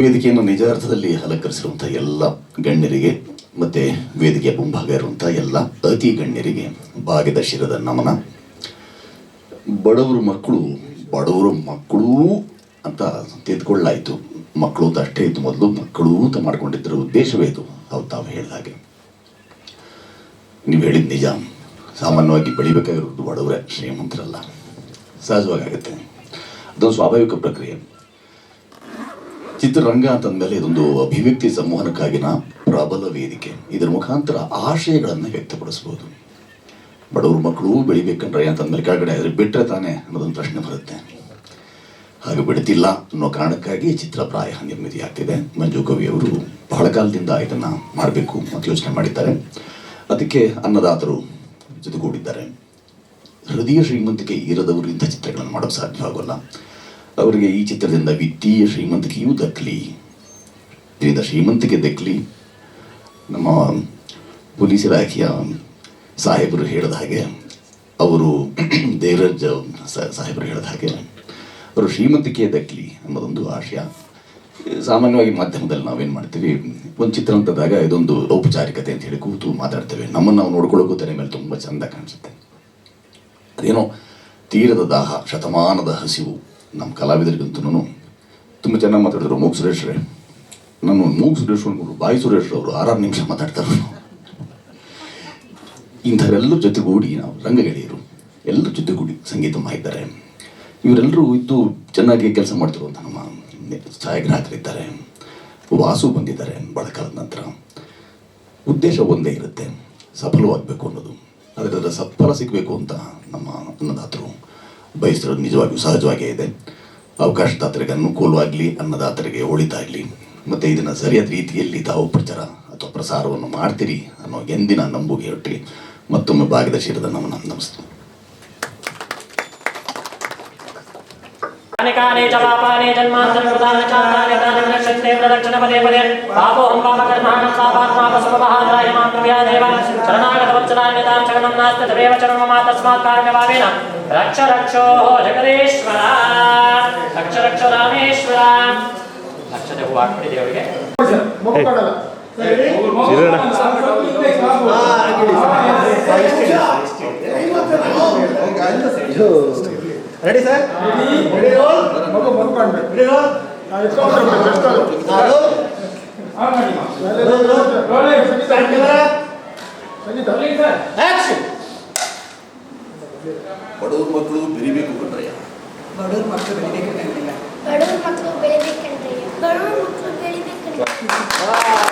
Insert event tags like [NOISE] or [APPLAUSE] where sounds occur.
ವೇದಿಕೆಯನ್ನು ನಿಜ ಅರ್ಥದಲ್ಲಿ ಅಲಂಕರಿಸಿರುವಂಥ ಎಲ್ಲ ಗಣ್ಯರಿಗೆ, ಮತ್ತು ವೇದಿಕೆಯ ಮುಂಭಾಗ ಇರುವಂಥ ಎಲ್ಲ ಅತಿ ಗಣ್ಯರಿಗೆ ಭಾಗ್ಯದ ಶಿರದ ನಮನ. ಬಡವರು ಮಕ್ಕಳು, ಬಡವರ ಮಕ್ಕಳು ಅಂತ ತಿದ್ಕೊಳ್ಳಾಯಿತು ಮಕ್ಕಳು ಅಂತ ಅಷ್ಟೇ ಇತ್ತು ಮೊದಲು, ಮಕ್ಕಳು ಅಂತ ಮಾಡ್ಕೊಂಡಿದ್ದರ ಉದ್ದೇಶವೇ ಇದು ಅವು ತಾವು ಹೇಳಿದ ಹಾಗೆ. ನೀವು ಹೇಳಿದ ನಿಜ, ಸಾಮಾನ್ಯವಾಗಿ ಬೆಳಿಬೇಕಾಗಿರೋದು ಬಡವರೇ ಶ್ರೀಮಂತರಲ್ಲ. ಸಹಜವಾಗಿ ಆಗುತ್ತೆ. ಅದೊಂದು ಸ್ವಾಭಾವಿಕ ಪ್ರಕ್ರಿಯೆ. ಚಿತ್ರರಂಗ ಅಂತಂದಮೇಲೆ ಇದೊಂದು ಅಭಿವ್ಯಕ್ತಿ ಸಂವಹನಕ್ಕಾಗಿನ ಪ್ರಬಲ ವೇದಿಕೆ. ಇದರ ಮುಖಾಂತರ ಆಶಯಗಳನ್ನು ವ್ಯಕ್ತಪಡಿಸ್ಬೋದು. ಬಡವ್ರ ಮಕ್ಕಳು ಬೆಳಿಬೇಕಂದ್ರೆ ಅಂತಂದ್ಮೇಲೆ ಕೆಳಗಡೆ ಆದರೆ ಬಿಟ್ಟರೆ ತಾನೇ ಅನ್ನೋದೊಂದು ಪ್ರಶ್ನೆ ಬರುತ್ತೆ. ಹಾಗೆ ಬಿಡ್ತಿಲ್ಲ ಅನ್ನೋ ಕಾರಣಕ್ಕಾಗಿ ಚಿತ್ರ ಪ್ರಾಯ ನಿರ್ಮಿತಿ ಆಗ್ತಿದೆ ಮಂಜು ಕವಿ ಅವರು ಬಹಳ ಕಾಲದಿಂದ ಇದನ್ನು ಮಾಡಬೇಕು ಅಂತ ಯೋಚನೆ ಮಾಡಿದ್ದಾರೆ. ಅದಕ್ಕೆ ಅನ್ನದಾತರು ಜೊತೆಗೂಡಿದ್ದಾರೆ. ಹೃದಯ ಶ್ರೀಮಂತಿಕೆ ಇರದವರು ಇಂಥ ಚಿತ್ರಗಳನ್ನು ಮಾಡೋಕ್ಕೆ ಸಾಧ್ಯವಾಗೋಲ್ಲ ಅವರಿಗೆ ಈ ಚಿತ್ರದಿಂದ ವಿತ್ತೀಯ ಶ್ರೀಮಂತಿಕೆಯೂ ದಕ್ಕಲಿ ಇದರಿಂದ ಶ್ರೀಮಂತಿಕೆ ದಕ್ಕಲಿ ನಮ್ಮ ಪೊಲೀಸ್ ಇಲಾಖೆಯ ಸಾಹೇಬರು ಹೇಳಿದ ಹಾಗೆ, ಅವರು [CLEARS THROAT] ದೇವರಾಜ್ ಸಾಹೇಬರು ಹೇಳಿದ ಹಾಗೆ, ಅವರು ಶ್ರೀಮಂತಿಕೆ ದಕ್ಕಲಿ ಅನ್ನೋದೊಂದು ಆಶಯ. ಸಾಮಾನ್ಯವಾಗಿ ಮಾಧ್ಯಮದಲ್ಲಿ ನಾವೇನು ಮಾಡ್ತೀವಿ, ಒಂದು ಚಿತ್ರ ಅಂತದಾಗ ಇದೊಂದು ಔಪಚಾರಿಕತೆ ಅಂತ ಹೇಳಿ ಕೂತು ಮಾತಾಡ್ತೇವೆ. ನಮ್ಮನ್ನು ನಾವು ನೋಡ್ಕೊಳ್ಳೋಕ್ಕೂ ತಲೆ ಮೇಲೆ ತುಂಬ ಚೆಂದ ಕಾಣಿಸುತ್ತೆ. ಅದೇನೋ ತೀರದ ದಾಹ, ಶತಮಾನದ ಹಸಿವು. ನಮ್ಮ ಕಲಾವಿದರಿಗಂತೂ ತುಂಬ ಚೆನ್ನಾಗಿ ಮಾತಾಡಿದ್ರು ಮೂಗ್ ಸುರೇಶ್ರೇ. ನಾನು ಮೂಗ್ ಸುರೇಶ್ ಅವರು ಬಾಯಿ ಸುರೇಶ್ ಅವರು ಆರಾರು ನಿಮಿಷ ಮಾತಾಡ್ತಾರೆ ಇಂಥವರೆಲ್ಲರ ಜೊತೆಗೂಡಿ ನಾವು ರಂಗಗೆಳೆಯರು ಎಲ್ಲರ ಜೊತೆಗೂಡಿ ಸಂಗೀತ ಮಾಡಿದ್ದಾರೆ ಇವರೆಲ್ಲರೂ ಇದ್ದು ಚೆನ್ನಾಗಿ ಕೆಲಸ ಮಾಡ್ತಿರುವಂಥ ನಮ್ಮ ಛಾಯಾಗ್ರಾಹಕರಿದ್ದಾರೆ. ವಾಸು ಬಂದಿದ್ದಾರೆ ಬಹಳ ಕಾಲದ ನಂತರ. ಉದ್ದೇಶ ಒಂದೇ ಇರುತ್ತೆ, ಸಫಲವಾಗಬೇಕು ಅನ್ನೋದು. ಅದರ ಸಫಲ ಸಿಗಬೇಕು ಅಂತ ನಮ್ಮ ಅನ್ನದಾತರು ಬಯಸಿರೋದು ನಿಜವಾಗಿಯೂ ಸಹಜವಾಗೇ ಇದೆ ಅವಕಾಶದಾತರಿಗೆ ಅನುಕೂಲವಾಗಲಿ ಅನ್ನದಾತರಿಗೆ ಒಳಿತಾಗಲಿ ಮತ್ತು ಇದನ್ನು ಸರಿಯಾದ ರೀತಿಯಲ್ಲಿ ತಾವು ಪ್ರಚಾರ ಅಥವಾ ಪ್ರಸಾರವನ್ನು ಮಾಡ್ತೀರಿ ಅನ್ನೋ ಎಂದಿನ ನಂಬುಗೆ ಒಟ್ಟಿಗೆ ಮತ್ತೊಮ್ಮೆ ಭಾಗದ ಶಿರದ ನಮನ ನಮಸ್ತೆ कानि कानि च पापानि जन्मान्तरकृतानि चातानि तानि विनश्यन्ते प्रदक्षिण पदे पदे पापोऽहं पापकर्माणं पापात्मा पशुपमहात्राय मां कृपया देव शरणागतवत्सलान्यतां शरणं नास्ति तदेव शरणं मम तस्मात् कारुण्यभावेन रक्ष रक्षोः जगदीश्वर रक्ष रक्ष ರಾಮೇಶ್ವರ ಲಕ್ಷದ ಹೂ ಹಾಕ್ಬಿಡಿ ದೇವರಿಗೆ ರೆಡಿ ಸರ್ ಮಗು ಬರ್ಕೊಂಡು ಆಕ್ಷನ್ ಬಡವ್ರ ಮಕ್ಕಳು ಬೆರಿಬೇಕು ಕಣ್ರಯ್ಯ ಬಡವ್ರ ಮಕ್ಕಳು ಬೆಳಿಬೇಕಂತಿಲ್ಲ ಬಡವ್ರ ಮಕ್ಕಳು ಬೆಳಿಬೇಕು ಬಡವ್ರ ಮಕ್ಕಳು ಬೆಳಿಬೇಕು